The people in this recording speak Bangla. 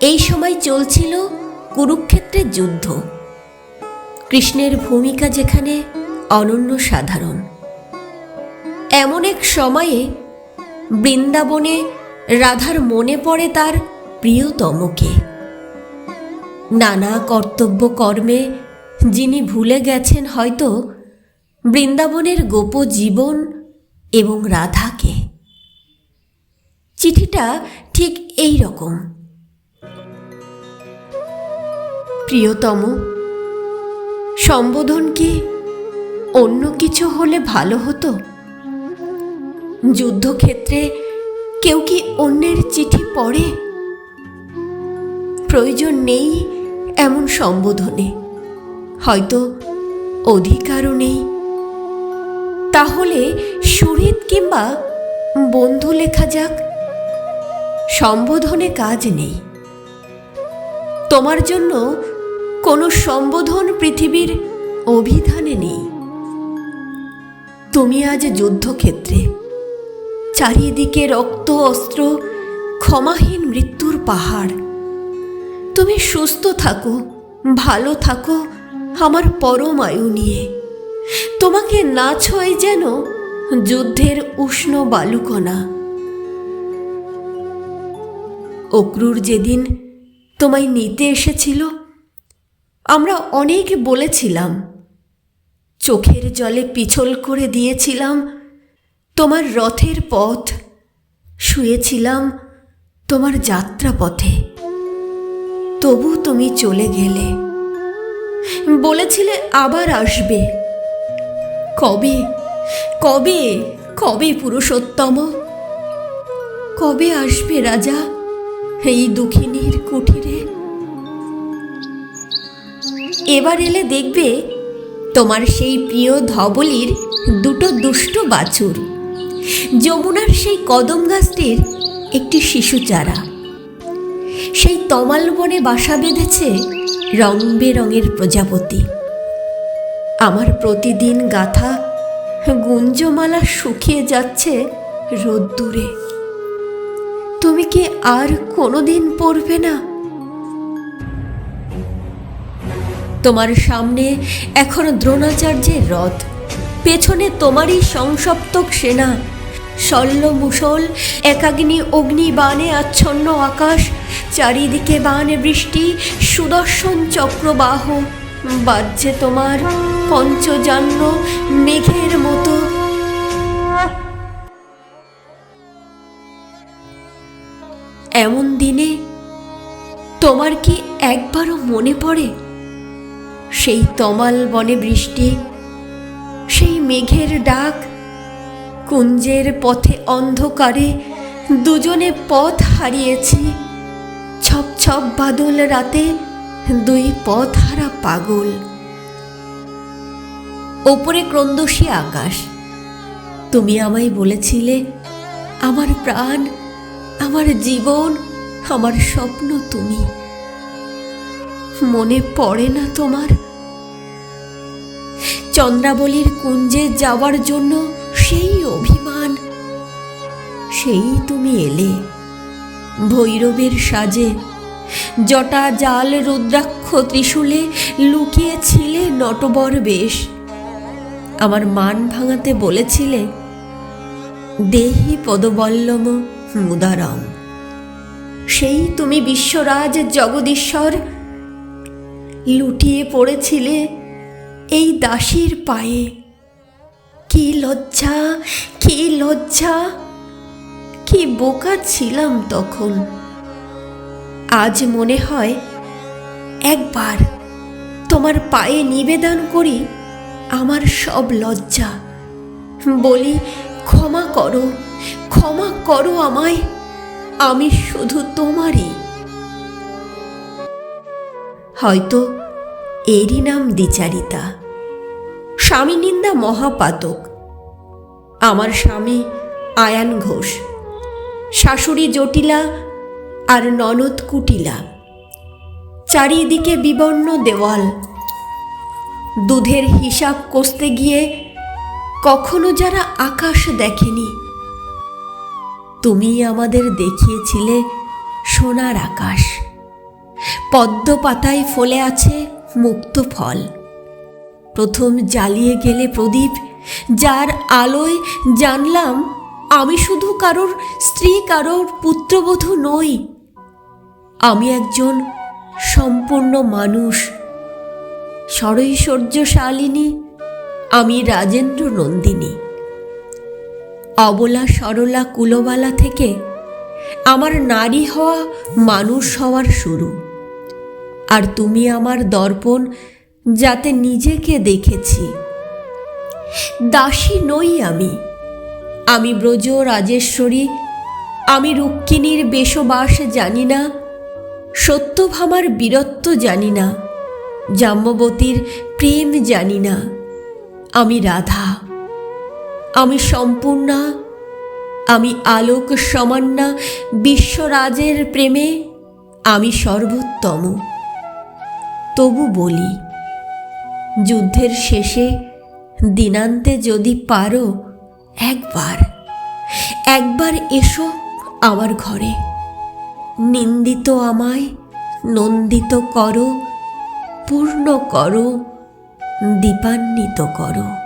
এই সময় চলছিল কুরুক্ষেত্রের যুদ্ধ। কৃষ্ণের ভূমিকা যেখানে অনন্য সাধারণ। এমন এক সময়ে বৃন্দাবনে রাধার মনে পড়ে তার প্রিয়তমকে। নানা কর্তব্য কর্মে যিনি ভুলে গেছেন হয়তো বৃন্দাবনের গোপ জীবন এবং রাধাকে চিঠিটা ঠিক এই রকম। প্রিয়তম, সম্বোধন কি? অন্য কিছু হলে ভালো হতো? যুদ্ধক্ষেত্রে কেউ কি অন্যের চিঠি পড়ে? প্রয়োজন নেই এমন সম্বোধনে। হয়তো অধিকারও নেই। তাহলে সুরিত কিংবা বন্ধু লেখা যাক। সম্বোধনে কাজ নেই। তোমার জন্য কোনো সম্বোধন পৃথিবীর অভিধানে নেই। তুমি আজ যুদ্ধক্ষেত্রে চারিদিকে রক্ত, অস্ত্র, ক্ষমাহীন মৃত্যুর পাহাড়। তুমি সুস্থ থাকো, ভালো থাকো আমার পরম আয়ু নিয়ে। তোমাকে না ছয় যেন যুদ্ধের উষ্ণ বালুকণা। অক্রুর যেদিন তোমায় নিতে এসেছিল, আমরা অনেক বলেছিলাম। চোখের জলে পিছল করে দিয়েছিলাম, তোমার রথের পথ, শুয়েছিলাম তোমার যাত্রাপথে। তবু তুমি চলে গেলে। বলেছিলে আবার আসবে। কবে? কবে? কবে পুরুষোত্তম? কবে আসবে রাজা? এই দুঃখিনীর কুঠিরে। এবার এলে দেখবে তোমার সেই প্রিয় ধবলির দুটো দুষ্ট বাছুর। যমুনার সেই কদম গাছটির একটি শিশু চারা। সেই তমাল বনে বাসা বেঁধেছে রং বেরঙের প্রজাপতি। আমার প্রতিদিন গাথা গুঞ্জমালা শুকিয়ে যাচ্ছে রোদ্দুরে। তুমি কি আর কোনোদিন পড়বে না? তোমার সামনে এখন দ্রোণাচার্যের রথ। পেছনে তোমারই সংসপ্তক সেনা। শল্য মুসল একাগ্নি অগ্নি বানে আচ্ছন্ন আকাশ, চারিদিকে বানে বৃষ্টি, সুদর্শন চক্রবাহ। বাজছে তোমার পঞ্চজান্য মেঘের মতো। এমন দিনে তোমার কি একবারও মনে পড়ে? সেই তমাল বনে বৃষ্টি, সেই মেঘের ডাক, কুঞ্জের পথে অন্ধকারে দুজনে পথ হারিয়েছি। ছপ ছপ বাদল রাতে দুই পথ হারা পাগল। ওপরে ক্রন্দসী আকাশ, তুমি আমায় বলেছিলে, আমার প্রাণ আমার জীবন, আমার স্বপ্ন তুমি। মনে পড়ে না তোমার? চন্দ্রাবলীর কুঞ্জে যাওয়ার জন্য সেই অভিমান, সেই তুমি এলে। ভৈরবের সাজে জটা জাল রুদ্রাক্ষ ত্রিশূলে লুকিয়েছিলে নটবর বেশ। আমার মান ভাঙাতে বলেছিলে, দেহি পদবল্লম মুদারম। সেই তুমি বিশ্বরাজ জগদীশ্বর, লুটিয়ে পড়েছিলে এই দাসীর পায়ে। কি লজ্জা কি লজ্জা, কি বোকা ছিলাম তখন। আজ মনে হয় একবার তোমার পায়ে নিবেদন করি, আমার সব লজ্জা। বলি ক্ষমা করো ক্ষমা করো আমায়, আমি শুধু তোমারই। হয়তো এরই নাম দ্বিচারিতা। স্বামী নিন্দা মহাপাতক। আমার স্বামী আয়ান ঘোষ। শাশুড়ি জটিলা আর ননদ কুটিলা। চারিদিকে বিবর্ণ দেওয়াল। দুধের হিসাব কষতে গিয়ে কখনো যারা আকাশ দেখেনি। তুমি আমাদের দেখিয়েছিলে সোনার আকাশ। পদ্ম পাতায় ফলে আছে মুক্ত ফল। প্রথম জ্বালিয়ে গেলে প্রদীপ, যার আলোয় জানলাম, আমি শুধু কারোর স্ত্রী, কারোর পুত্রবধূ নই। আমি একজন সম্পূর্ণ মানুষ সরৈশ্বর্যশালিনী আমি রাজেন্দ্র নন্দিনী। অবলা সরলা কুলবালা থেকে আমার নারী হওয়া মানুষ হওয়ার শুরু। আর তুমি আমার দর্পণ যাতে নিজেকে দেখেছি। দাসী নই আমি। আমি ব্রজ রাজেশ্বরী, আমি রুক্মিণীর বেশবাস জানি না, সত্যভামার বীরত্ব জানি না জাম্যবতীর প্রেম জানি না। আমি রাধা। আমি সম্পূর্ণা, আমি আলোক সমান্না, বিশ্বরাজের প্রেমে আমি সর্বোত্তম। তবু বলি, যুদ্ধের শেষে দিনান্তে যদি পারো, একবার একবার এসো আমার ঘরে। নিন্দিত আমায়, নন্দিত করো, পূর্ণ করো দীপান্বিত করো।